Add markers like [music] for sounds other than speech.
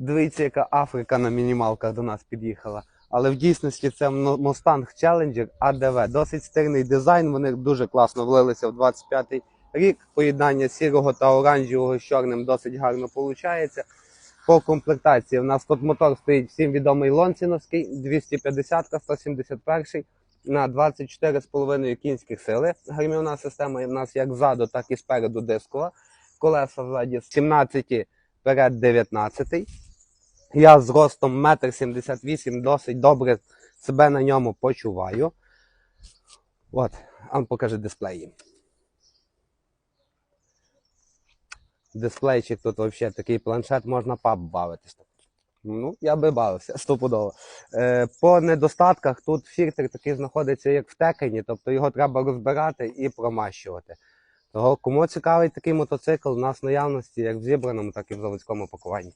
Дивіться, яка Африка на мінімалках до нас під'їхала. Але в дійсності це Mustang Challenger ADV. Досить стильний дизайн. Вони дуже класно влилися в 25-й рік. Поєднання сірого та оранжевого з чорним досить гарно виходить. По комплектації у нас тут мотор стоїть всім відомий Лонціновський, 250 171 на 24,5 кінських сили. Гальмівна система у нас як ззаду, так і спереду дискова. Колеса ззаді 17 перед 19. Я з ростом 1,78 м досить добре себе на ньому почуваю. От, а ну, покажи дисплеї. Дисплейчик тут взагалі такий планшет, можна паб бавитись. Ну, я би бавився [laughs] стопудово. Е, по недостатках тут фільтр такий знаходиться, як в текені, тобто його треба розбирати і промащувати. Того, кому цікавий такий мотоцикл, у нас наявності як в зібраному, так і в заводському пакуванні.